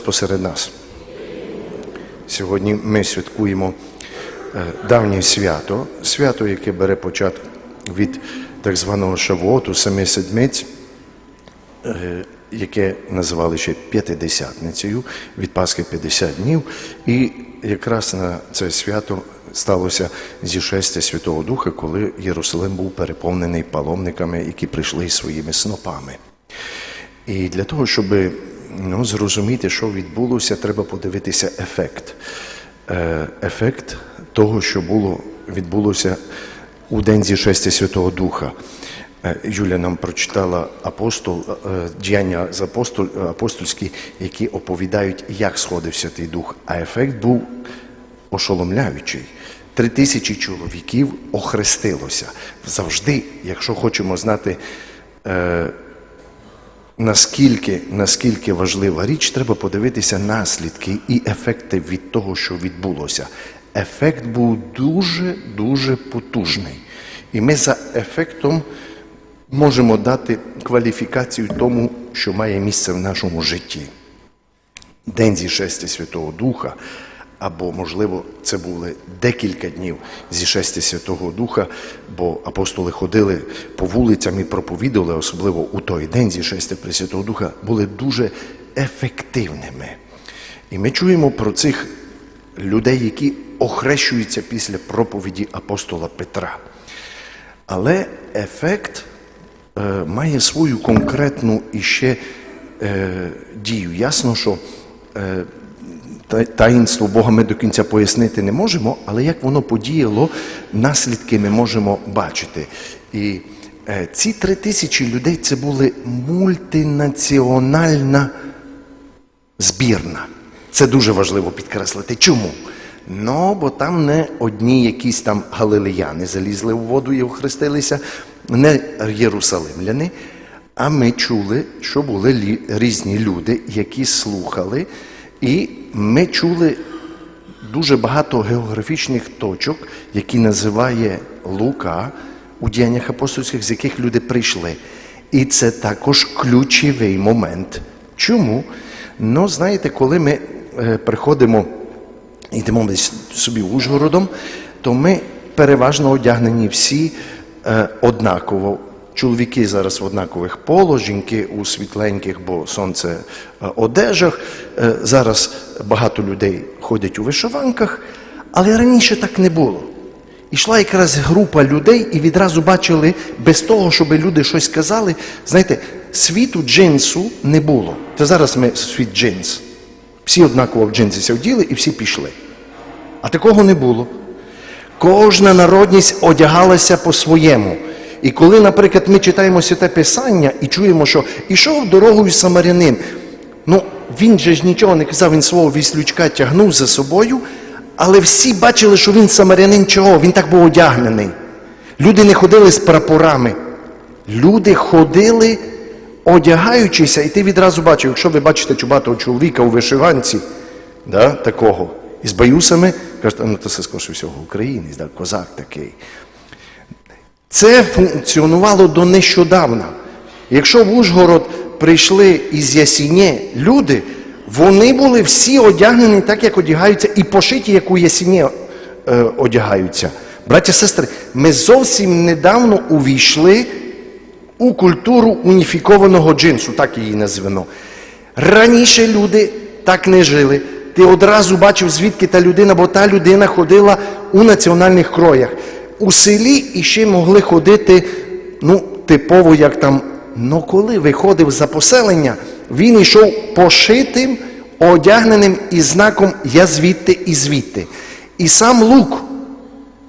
посеред нас. Сьогодні ми святкуємо е, давнє свято, свято, яке бере початок від так званого Шавуоту, семи седмиць, е, яке називали ще П'ятидесятницею, від Пасхи 50 днів. І якраз на це свято сталося зішестя Святого Духа, коли Єрусалим був переповнений паломниками, які прийшли своїми снопами. І для того, щоб ну, зрозуміти, що відбулося, треба подивитися ефект. Е, Ефект того, що було, відбулося у день зішестя Святого Духа. Е, Юля нам прочитала апостол, е, діяння з апостол, апостольські, які оповідають, як сходив Святий Дух. А ефект був ошеломляючий. Три тисячі чоловіків охрестилося. Завжди, якщо хочемо знати, наскільки, наскільки важлива річ, треба подивитися наслідки і ефекти від того, що відбулося. Ефект був дуже-дуже потужний. І ми за ефектом можемо дати кваліфікацію тому, що має місце в нашому житті. День зішестя Святого Духа, або, можливо, це були декілька днів зішестя Святого Духа, бо апостоли ходили по вулицям і проповідували, особливо у той день зішестя Пресвятого Духа, були дуже ефективними. І ми чуємо про цих людей, які охрещуються після проповіді апостола Петра. Але ефект е, має свою конкретну іще е, дію. Ясно, що е, таїнство Бога ми до кінця пояснити не можемо, але як воно подіяло, наслідки ми можемо бачити. І е, ці три тисячі людей це були мультинаціональна збірна. Це дуже важливо підкреслити. Чому? Ну, бо там не одні якісь там галилеяни залізли в воду і охрестилися, не єрусалимляни, а ми чули, що були різні люди, які слухали, і ми чули дуже багато географічних точок, які називає Лука у діяннях апостольських, з яких люди прийшли. І це також ключовий момент. Чому? Ну, знаєте, коли ми е, приходимо, йдемо десь собі Ужгородом, то ми переважно одягнені всі е, однаково. Чоловіки зараз в однакових поло, жінки у світленьких, бо сонце е, одежах. Е, Зараз багато людей ходять у вишиванках, але раніше так не було. Ішла якраз група людей і відразу бачили, без того, щоб люди щось казали, знаєте, світу джинсу не було. Та зараз ми світ джинс. Всі однаково в джинсі вділи і всі пішли. А такого не було. Кожна народність одягалася по-своєму. І коли, наприклад, ми читаємо святе Писання і чуємо, що ішов дорогою самарянин, ну він же ж нічого не казав, він свого віслючка тягнув за собою, але всі бачили, що він самарянин чого, він так був одягнений. Люди не ходили з прапорами. Люди ходили, одягаючися, і ти відразу бачив, якщо ви бачите чубатого чоловіка у вишиванці, да, такого, із баюсами, кажете, ну це скоріше всього українець, да, козак такий. Це функціонувало до нещодавна. Якщо в Ужгород прийшли із Ясінє люди, вони були всі одягнені так, як одягаються, і пошиті, як у Ясінє е, одягаються. Браття сестри, ми зовсім недавно увійшли у культуру уніфікованого джинсу, так її названо. Раніше люди так не жили. Ти одразу бачив, звідки та людина, бо та людина ходила у національних кроях. У селі іще могли ходити, ну, типово, як там. Ну коли виходив за поселення, він йшов пошитим, одягненим із знаком Я звідти і звідти. І сам лук,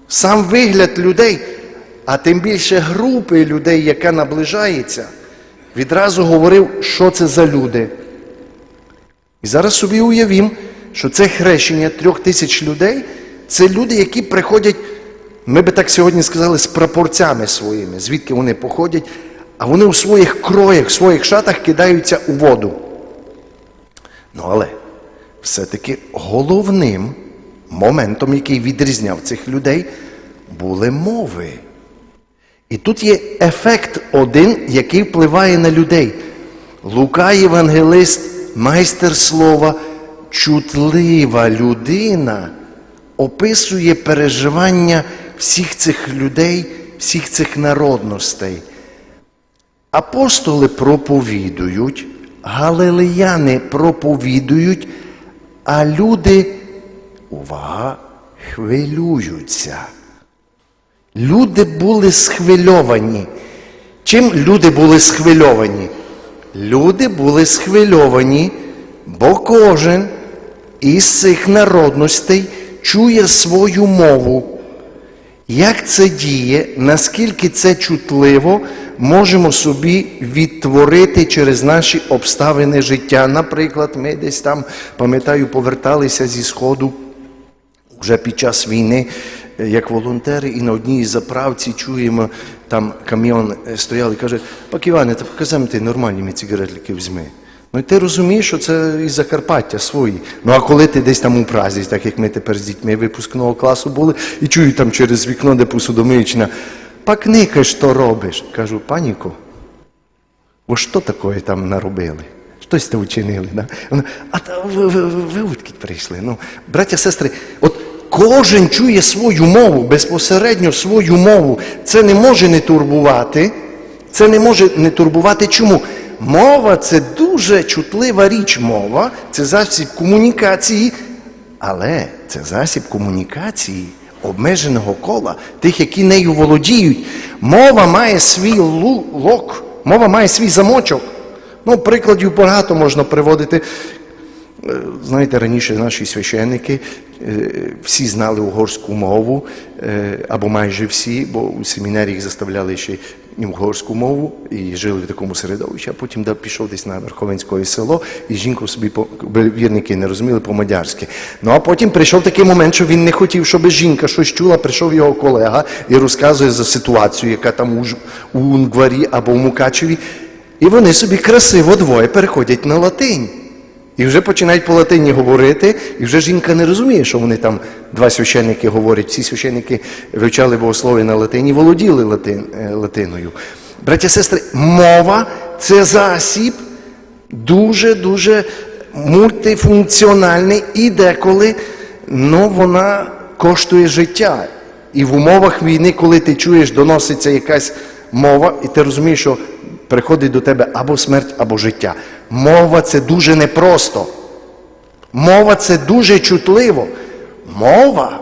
сам вигляд людей, а тим більше групи людей, яка наближається, відразу говорив, що це за люди. І зараз собі уявім, що це хрещення трьох тисяч людей це люди, які приходять, ми би так сьогодні сказали, з прапорцями своїми, звідки вони походять, а вони у своїх кроях, в своїх шатах кидаються у воду. Ну але все-таки головним моментом, який відрізняв цих людей, були мови. І тут є ефект один, який впливає на людей. Лука, євангелист, майстер слова, чутлива людина описує переживання всіх цих людей, всіх цих народностей. Апостоли проповідують, галилеяни проповідують, а люди, увага, хвилюються. Люди були схвильовані. Чим люди були схвильовані? Люди були схвильовані, бо кожен із цих народностей чує свою мову. Як це діє, наскільки це чутливо, можемо собі відтворити через наші обставини життя. Наприклад, ми десь там, пам'ятаю, поверталися зі Сходу вже під час війни, е, як волонтери, і на одній заправці чуємо, там кам'йон е, стояв і каже, пак Іване, та показав ти нормальні ми цигаретлики візьми. Ну і ти розумієш, що це із Закарпаття свої. Ну а коли ти десь там у Празі, так як ми тепер з дітьми випускного класу були, і чую там через вікно, де посудомиючна, пак ника, що робиш? Кажу, паніко, ви що таке там наробили? Щось те вчинили. Да? А ви, ви, ви, звідки прийшли? Ну, браття, сестри, от кожен чує свою мову, безпосередньо свою мову. Це не може не турбувати. Це не може не турбувати. Чому? Мова це дуже чутлива річ. Мова це засіб комунікації, але це засіб комунікації обмеженого кола, тих, які нею володіють. Мова має свій лок, мова має свій замочок. Ну, прикладів багато можна приводити. Е, Знаєте, раніше наші священники е, всі знали угорську мову, е, або майже всі, бо у семінарі їх заставляли ще угорську мову і жили в такому середовищі, а потім да, пішов десь на Верховенське село, і жінку собі по- вірники не розуміли по-мадярськи. Ну а потім прийшов такий момент, що він не хотів, щоб жінка щось чула, прийшов його колега і розказує за ситуацію, яка там у, у Унгварі або у Мукачеві. І вони собі красиво двоє переходять на латинь. І вже починають по латині говорити, і вже жінка не розуміє, що вони там два священники говорять. Всі священники вивчали богослов'я на латині, володіли латин, е, латиною. Браття, сестри, мова це засіб дуже-дуже мультифункціональний і деколи ну, вона коштує життя. І в умовах війни, коли ти чуєш, доноситься якась мова, і ти розумієш, що приходить до тебе або смерть, або життя. Мова це дуже непросто. Мова це дуже чутливо. Мова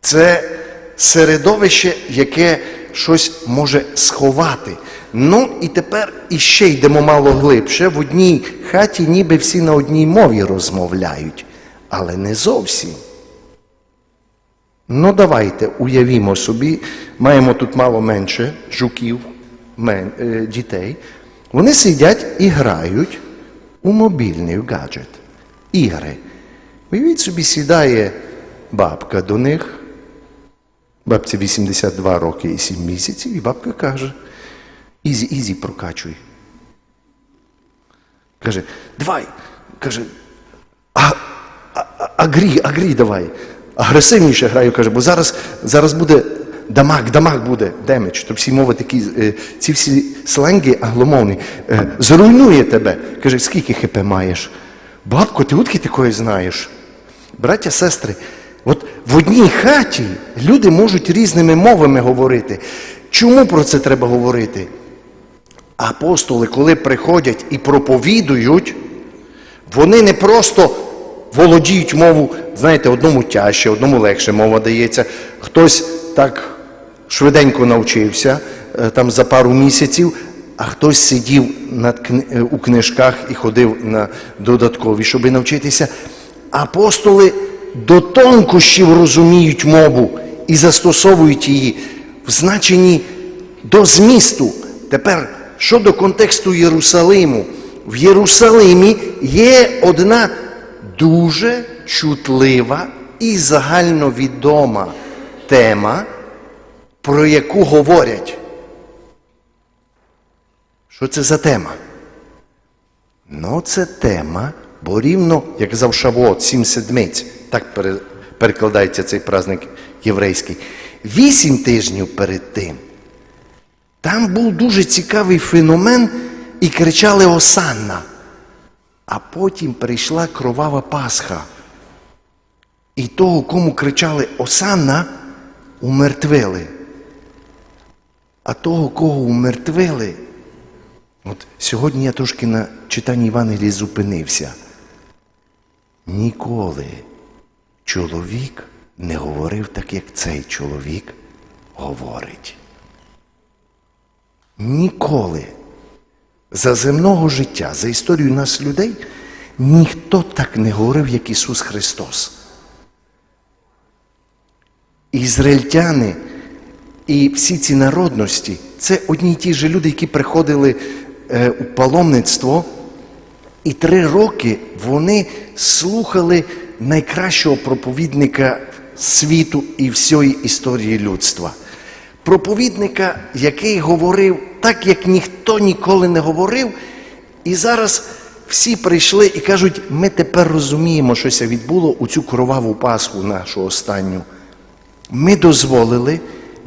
це середовище, яке щось може сховати. Ну і тепер іще йдемо мало глибше. В одній хаті ніби всі на одній мові розмовляють, але не зовсім. Ну, давайте уявімо собі, маємо тут мало менше жуків, е, дітей. Вони сидять і грають у мобільний гаджет. Ігри. Уявіть собі, сідає бабка до них. Бабці 82 роки і 7 місяців, і бабка каже: Ізі, ізі, прокачуй. Каже, давай. Каже, а, а, агрі, агрі давай. Агресивніше граю, каже, бо зараз, зараз буде дамаг, дамаг буде, демедж. То всі мови такі, е, ці всі сленги англомовні. Е, зруйнує тебе. Каже, скільки хп маєш? Бабко, ти утки такої знаєш? Браття, сестри, от в одній хаті люди можуть різними мовами говорити. Чому про це треба говорити? Апостоли, коли приходять і проповідують, вони не просто володіють мову, знаєте, одному тяжче, одному легше мова дається. Хтось так швиденько навчився, е, там за пару місяців, а хтось сидів над, е, у книжках і ходив на додаткові, щоб навчитися. Апостоли до тонкощів розуміють мову і застосовують її в значенні до змісту. Тепер щодо контексту Єрусалиму. В Єрусалимі є одна дуже чутлива і загальновідома тема, про яку говорять. Що це за тема? Ну, це тема, бо рівно, як казав Шавуот, сім седмиць, так перекладається цей праздник єврейський. Вісім тижнів перед тим там був дуже цікавий феномен і кричали Осанна. А потім прийшла кровава Пасха. І того, кому кричали Осанна, умертвили. А того, кого умертвили, от сьогодні я трошки на читанні Євангелії зупинився. Ніколи чоловік не говорив так, як цей чоловік говорить. Ніколи за земного життя, за історію нас людей, ніхто так не говорив, як Ісус Христос. Ізраїльтяни і всі ці народності це одні й ті ж люди, які приходили е, у паломництво, і три роки вони слухали найкращого проповідника світу і всієї історії людства. Проповідника, який говорив так, як ніхто ніколи не говорив, і зараз всі прийшли і кажуть, ми тепер розуміємо, що це відбуло у цю кроваву Пасху нашу останню. Ми дозволили,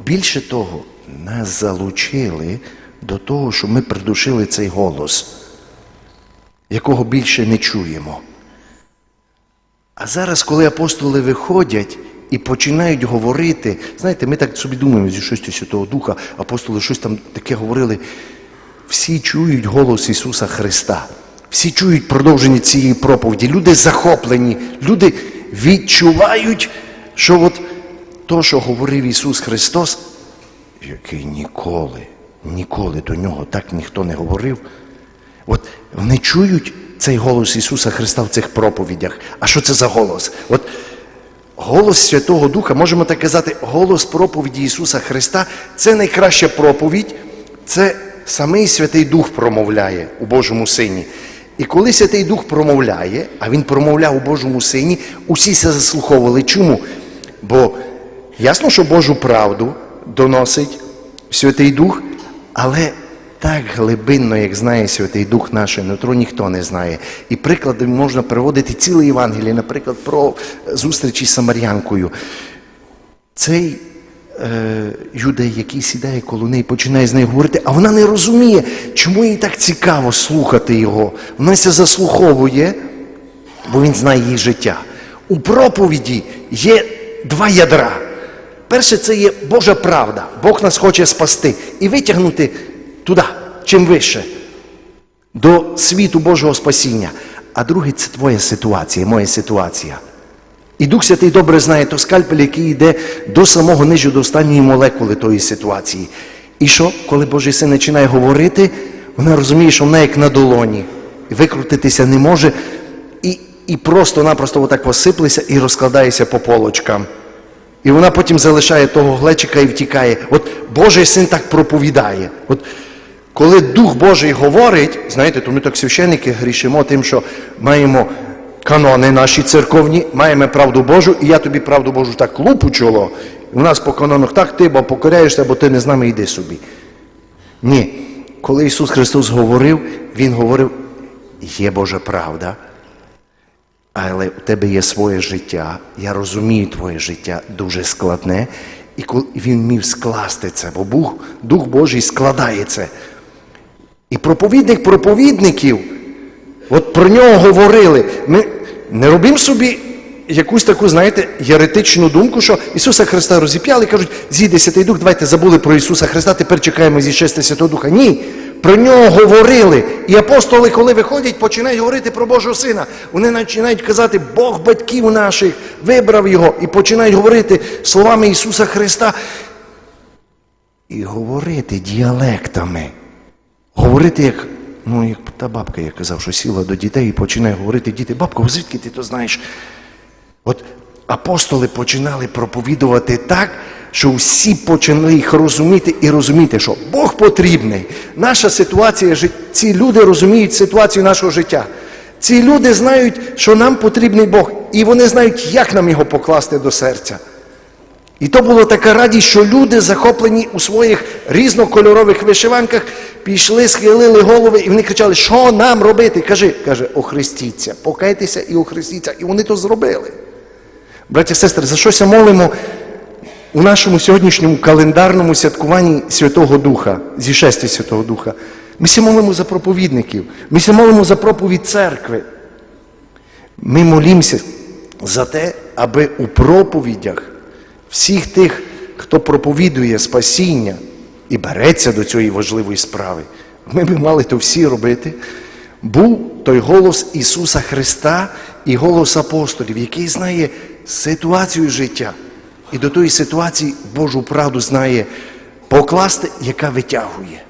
більше того, нас залучили до того, що ми придушили цей голос, якого більше не чуємо. А зараз, коли апостоли виходять і починають говорити, знаєте, ми так собі думаємо зі щось Святого Духа, апостоли щось там таке говорили. Всі чують голос Ісуса Христа, всі чують продовження цієї проповіді. Люди захоплені, люди відчувають, що от то, що говорив Ісус Христос, який ніколи, ніколи до нього так ніхто не говорив. От вони чують цей голос Ісуса Христа в цих проповідях. А що це за голос? От голос Святого Духа, можемо так казати, голос проповіді Ісуса Христа це найкраща проповідь, це самий Святий Дух промовляє у Божому Сині. І коли Святий Дух промовляє, а Він промовляв у Божому Сині, усі це заслуховували. Чому? Бо ясно, що Божу правду доносить Святий Дух, але так глибинно, як знає Святий Дух наше нутро, ніхто не знає. І приклади можна приводити ціле Євангеліє, наприклад, про зустрічі з Самарянкою. Цей е, юдей, який сідає коло неї, починає з нею говорити, а вона не розуміє, чому їй так цікаво слухати його. Вона це заслуховує, бо він знає її життя. У проповіді є два ядра. Перше, це є Божа правда. Бог нас хоче спасти і витягнути туди, чим вище, до світу Божого спасіння. А друге, це твоя ситуація, моя ситуація. І Дух Святий добре знає то скальпель, який йде до самого нижу, до останньої молекули тої ситуації. І що, коли Божий син починає говорити, вона розуміє, що вона як на долоні, викрутитися не може, і, і просто-напросто отак посиплеться і розкладається по полочкам. І вона потім залишає того глечика і втікає. От Божий син так проповідає. От коли Дух Божий говорить, знаєте, то ми так священники грішимо тим, що маємо канони наші церковні, маємо правду Божу, і я тобі правду Божу так лупу чоло. У нас по канонах так ти бо покоряєшся, бо ти не з нами йди собі. Ні. Коли Ісус Христос говорив, Він говорив, є Божа правда, але у тебе є своє життя. Я розумію твоє життя дуже складне. І він міг скласти це, бо Бог, Дух Божий складає це. І проповідник проповідників, от про нього говорили. Ми не робимо собі якусь таку, знаєте, єретичну думку, що Ісуса Христа розіп'яли і кажуть, зійде Святий Дух, давайте забули про Ісуса Христа, тепер чекаємо зійшести Святого Духа. Ні. Про нього говорили. І апостоли, коли виходять, починають говорити про Божого Сина. Вони починають казати, Бог батьків наших вибрав його і починають говорити словами Ісуса Христа. І говорити діалектами. Говорити як, ну, як та бабка, я казав, що сіла до дітей і починає говорити, діти, бабко, звідки ти то знаєш? От апостоли починали проповідувати так, що всі почали їх розуміти і розуміти, що Бог потрібний. Наша ситуація, ці люди розуміють ситуацію нашого життя. Ці люди знають, що нам потрібний Бог, і вони знають, як нам його покласти до серця. І то була така радість, що люди, захоплені у своїх різнокольорових вишиванках, пішли, схилили голови, і вони кричали, що нам робити? Кажи, каже, охрестіться, покайтеся і охрестіться. І вони то зробили. Браті і сестри, за щось молимо у нашому сьогоднішньому календарному святкуванні Святого Духа, зішестя Святого Духа. Ми ся молимо за проповідників, ми ся молимо за проповідь церкви. Ми молімося за те, аби у проповідях всіх тих, хто проповідує спасіння і береться до цієї важливої справи, ми би мали то всі робити. Був той голос Ісуса Христа і голос апостолів, який знає ситуацію життя. І до тої ситуації Божу правду знає покласти, яка витягує.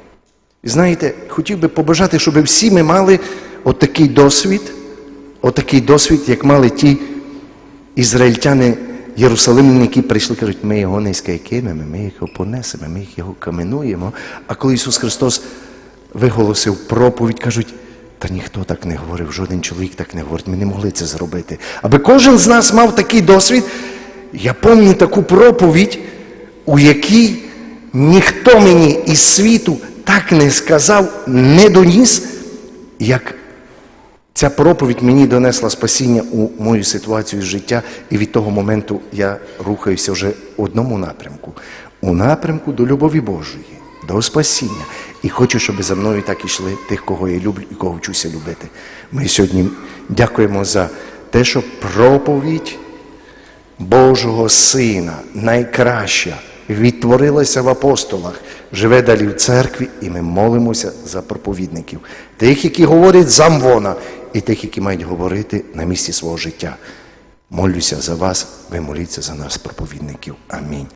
Знаєте, хотів би побажати, щоб всі ми мали отакий досвід, отакий досвід, як мали ті ізраїльтяни Єрусалимляни, які прийшли, кажуть, ми його не скайкимемо, ми його понесемо, ми його каменуємо. А коли Ісус Христос виголосив проповідь, кажуть, та ніхто так не говорив, жоден чоловік так не говорить, ми не могли це зробити. Аби кожен з нас мав такий досвід, я пам'ятаю таку проповідь, у якій ніхто мені із світу так не сказав, не доніс, як Ця проповідь мені донесла спасіння у мою ситуацію життя, і від того моменту я рухаюся вже в одному напрямку у напрямку до любові Божої, до спасіння. І хочу, щоб за мною так ішли тих, кого я люблю і кого вчуся любити. Ми сьогодні дякуємо за те, що проповідь Божого Сина, найкраща, відтворилася в апостолах, живе далі в церкві, і ми молимося за проповідників, тих, які говорять замвона, Амвона, і тих, які мають говорити на місці свого життя. Молюся за вас, ви моліться за нас, проповідників. Амінь.